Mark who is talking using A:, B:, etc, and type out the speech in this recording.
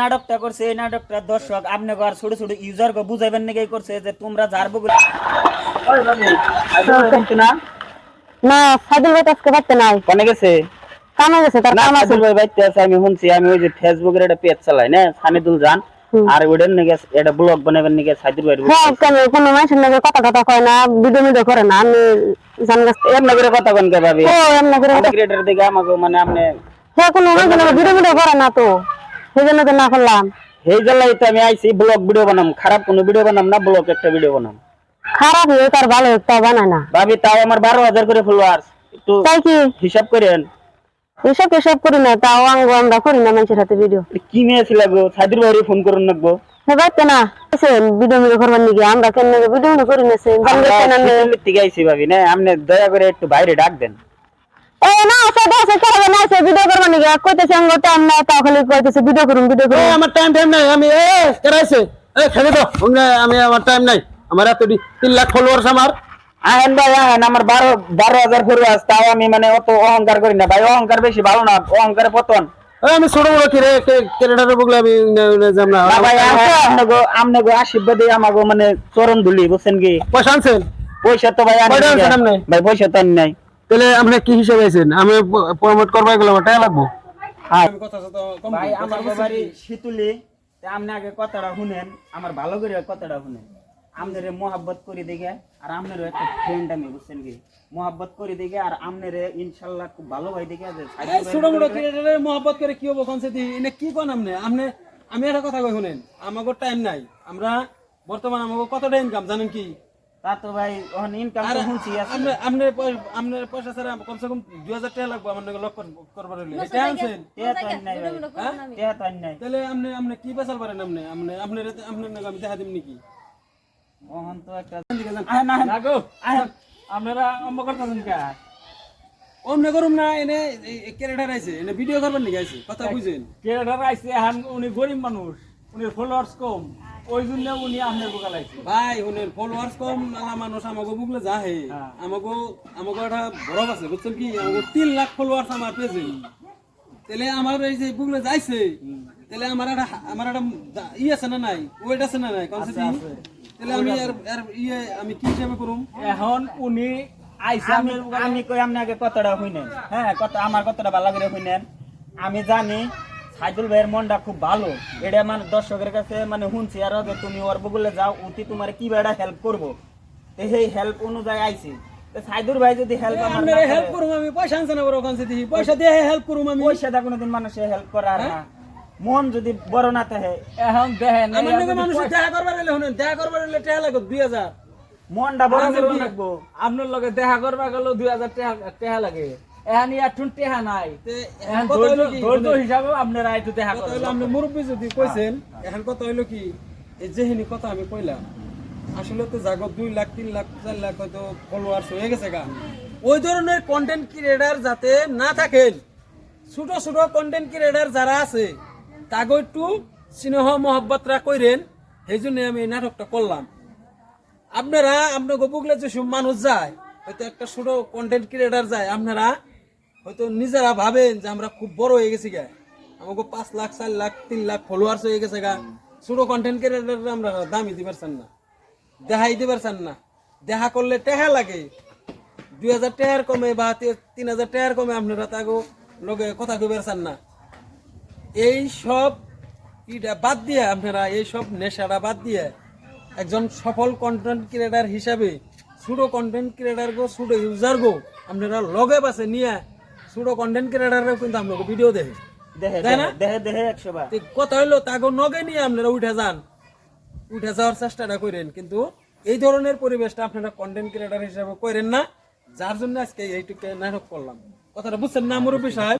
A: নাটকটা করছে এই নাটকটা দর্শক আপনি আর ছোট ছোট ইউজার কে বুঝাইবেন নাকি করছে যে তোমরা যার না
B: না সাইদুল ভাই আজকে বাড়তে নাই।
A: কোনে গেছে?
B: কামে গেছে তার
A: না
B: কাম আছে।
A: ভাই বাইতে আছে আমি শুনছি আমি ওই যে ফেসবুকের একটা পেজ চালাই না? সানিদুল জান। আর ওইটার নাকি এটা ব্লগ বানাবেন নাকি সাইদুল ভাই
B: হ্যাঁ কেন কোনো মানুষের নাকি কথা কথা কয় না ভিডিও ভিডিও করে না আমি জান গাছ
A: এমনি করে কথা কোন কে ভাবি?
B: ও এমনি করে
A: ক্রিয়েটার দিকে আমাকে মানে আপনি
B: হ্যাঁ কোনো মানুষের ভিডিও ভিডিও করে না তো। সেই জন্য তো না করলাম।
A: এই জ্বালাই তো আমি আইছি ব্লগ ভিডিও বানাম। খারাপ কোনো ভিডিও বানাম না ব্লগ একটা ভিডিও বানাম।
B: খারাপ হয়ে তার ভালো বানায় না।
A: ভাবি তাও আমার বারো হাজার করে ফলোয়ার্স একটু
B: তাই কি?
A: হিসাব করেন।
B: এসব এসব করি না তাও আঙ্গ আমরা করি না মানুষের সাথে ভিডিও
A: কি নিয়েছিল গো? সাইদুল ভাই ফোন করুন নাকবো
B: হ্যাঁ না। ভিডিও ভিডিও করবার নাকি? আমরা কেন ভিডিও ভিডিও করি না সে
A: আমরা ভাবি না আপনি দয়া করে একটু বাইরে ডাক দেন।
B: এ না সে দেশে কে হবে না সে ভিডিও করবার নাকি? কইতেছে আঙ্গ টাইম না তাও খালি কইতেছে ভিডিও করুন ভিডিও
C: এ,
B: করুন
C: আমার টাইম টাইম নাই আমি এ কেরাইছে এ খেলে দাও। আমি আমি আমার টাইম নাই। আমার এত দি- তিন লাখ ফলোয়ার্স আমার।
A: আহেন ভাই আহেন আমার বারো বারো হাজার ফলোয়ার্স তাও আমি মানে অত অহংকার করি না। ভাই অহংকার বেশি ভালো না অহংকারে পতন।
C: আমি ছোট বড় কিরে বগলে আমি যাম না।
A: ভাই আশীর্বাদে আমাগো মানে চরণ ধুলি বুঝছেন কি?
C: পয়সা আনছেন?
A: পয়সা তো ভাই আনি? ভাই পয়সা তো নাই।
C: তাহলে আপনি কি হিসেবে আছেন? আমি প্রমোট করব এগুলো টাকা লাগবো?
A: হ্যাঁ। ভাই আমার বাড়ি শীতুলি তে আপনি আগে কথাটা শুনেন আমার ভালো করে কথাটা শুনেন। আপনার মোহাব্বত করে দেখে আর আপনারও একটা ফ্রেন্ড আমি বুঝছেন কি? মোহাব্বত করে দেখে আর আপনার ইনশাল্লাহ খুব ভালো ভাই দেখে আছে
C: ছোট বড় ক্রিয়েটারে মহব্বত করে কি হব কনসে দি এনে কি কোন আপনি আপনি আমি একটা কথা কই শুনেন আমাকে টাইম নাই। আমরা বর্তমান আমাকে কতটা ইনকাম জানেন কি?
A: তা তো ভাই ওখানে ইনকাম
C: আর
A: তো শুনছি আছে।
C: আপনি আপনি পয়সা ছাড়া কমসে কম দুই হাজার টাকা লাগবে আমার লক করবার হলে এটা আনছেন?
A: টেয়া তো নাই ভাই। তো নাই।
C: তাহলে আপনি আপনি কি বেচাল পারেন আপনি? আপনি আপনার আপনার আমি দেখা দিম নাকি?
A: ওখান তো একটা আহেন আহেন
C: লাগো। আপনারা অম্ব করতেছেন কে? অন্য করুম না এনে ক্যারেক্টার আইছে এনে ভিডিও করবেন নাকি? আইছে। কথা বুঝেন।
D: কেরাটার আইছে এখন উনি গরিব মানুষ। উনি ফলোয়ার্স কম। ওই জন্য উনি আপনার বোকা লাগছে।
C: ভাই শুনেন ফলোয়ার্স কম নালা মানুষ আমাকে বুকলে যাহে। আমাকে আমাকে একটা বরফ আছে বুঝছেন কি? আমাকে তিন লাখ ফলোয়ার্স আমার পেজে তাহলে আমার এই যে বুকলে যাইছে তাহলে আমার একটা আমার একটা ই আছে না নাই? ওয়েট আছে না নাই? কনসেপ্ট তাহলে আমি আর আর ইয়ে আমি কি হিসাবে করুম?
D: এখন উনি আইসে
A: আমি আমি কই আপনি আগে কথাটা শুনেন। হ্যাঁ কথা আমার কথাটা ভালো করে শুনেন। আমি জানি সাইদুল ভাইয়ের মনটা খুব ভালো। এটা মানে দর্শকের কাছে মানে শুনছি আর আগে তুমি ওর বগুলে যাও উতি তোমার কি বেড়া হেল্প করব? তো সেই হেল্প অনুযায়ী আইছি। তো সাইদুল ভাই যদি হেল্প আমার
C: হেল্প করুম আমি পয়সা আনছে না বড় পয়সা দিয়ে হেল্প করুম আমি।
A: পয়সা দা কোনোদিন মানুষে হেল্প করে না। মন যদি বড় না থাকে
D: এখন দেখেন
C: আমার মানুষ দেখা করবার এলে শুনেন দেখা করবার এলে টাকা লাগবে দুই হাজার।
A: মনটা বড় করে রাখব
D: আপনার লগে দেখা করবা গেল দুই হাজার টাকা টাকা লাগে। এখন ইয়ার টেহা নাই।
C: তে
D: এখন
C: কথা
D: ধৈর্য
C: হইল কি?
D: ধৈর্য হিসাবে আপনারা একটু দেখা
C: কথা
D: করেন
C: হইল আপনি মুরব্বী যদি কইছেন এখন কথা হইল কি? এই যেহিনি কথা আমি কইলাম আসলে তো জাগো দুই লাখ তিন লাখ চার লাখ হয়তো ফলোয়ার্স হয়ে গেছে গা। ওই ধরনের কন্টেন্ট ক্রিয়েটার যাতে না থাকেন ছোট ছোট কন্টেন্ট ক্রিয়েটার যারা আছে তাকে একটু স্নেহ মহব্বতরা কইরেন সেই জন্য আমি এই নাটকটা করলাম। আপনারা আপনাকে বুকলে যেসব মানুষ যায় হয়তো একটা ছোট কন্টেন্ট ক্রিয়েটার যায় আপনারা হয়তো নিজেরা ভাবেন যে আমরা খুব বড় হয়ে গেছি গা। আমাকে পাঁচ লাখ, চার লাখ, তিন লাখ ফলোয়ার্স হয়ে গেছে গা। ছোট কন্টেন্ট ক্রিয়েটার আমরা দামি দিবার চান না, দেখাই দিবার চান না। দেখা করলে টেহা লাগে। দুই হাজার টাকার কমে বা তিন হাজার টাকার কমে আপনারা তাকে লগে কথা কইবার চান না। এই সব ইটা বাদ দিয়ে আপনারা, এই সব নেশাটা বাদ দিয়ে একজন সফল কন্টেন্ট ক্রিয়েটার হিসাবে, ছোট কন্টেন্ট ক্রিয়েটার গো, ছোট ইউজার গো, আপনারা লগে বাসে নিয়ে ছোট কন্টেন্ট ক্রিয়েটারও কিন্তু আপনাকে ভিডিও দেখে
A: দেখে
C: না?
A: দেখে দেখে একশো বার।
C: কথা হইল তাকে নগে নিয়ে আপনারা উঠে যান। উঠে যাওয়ার চেষ্টাটা করেন কিন্তু এই ধরনের পরিবেশটা আপনারা কন্টেন্ট ক্রিয়েটার হিসাবে করেন না। যার জন্য আজকে এইটুকু নাটক করলাম। কথাটা বুঝছেন না মুরব্বী সাহেব?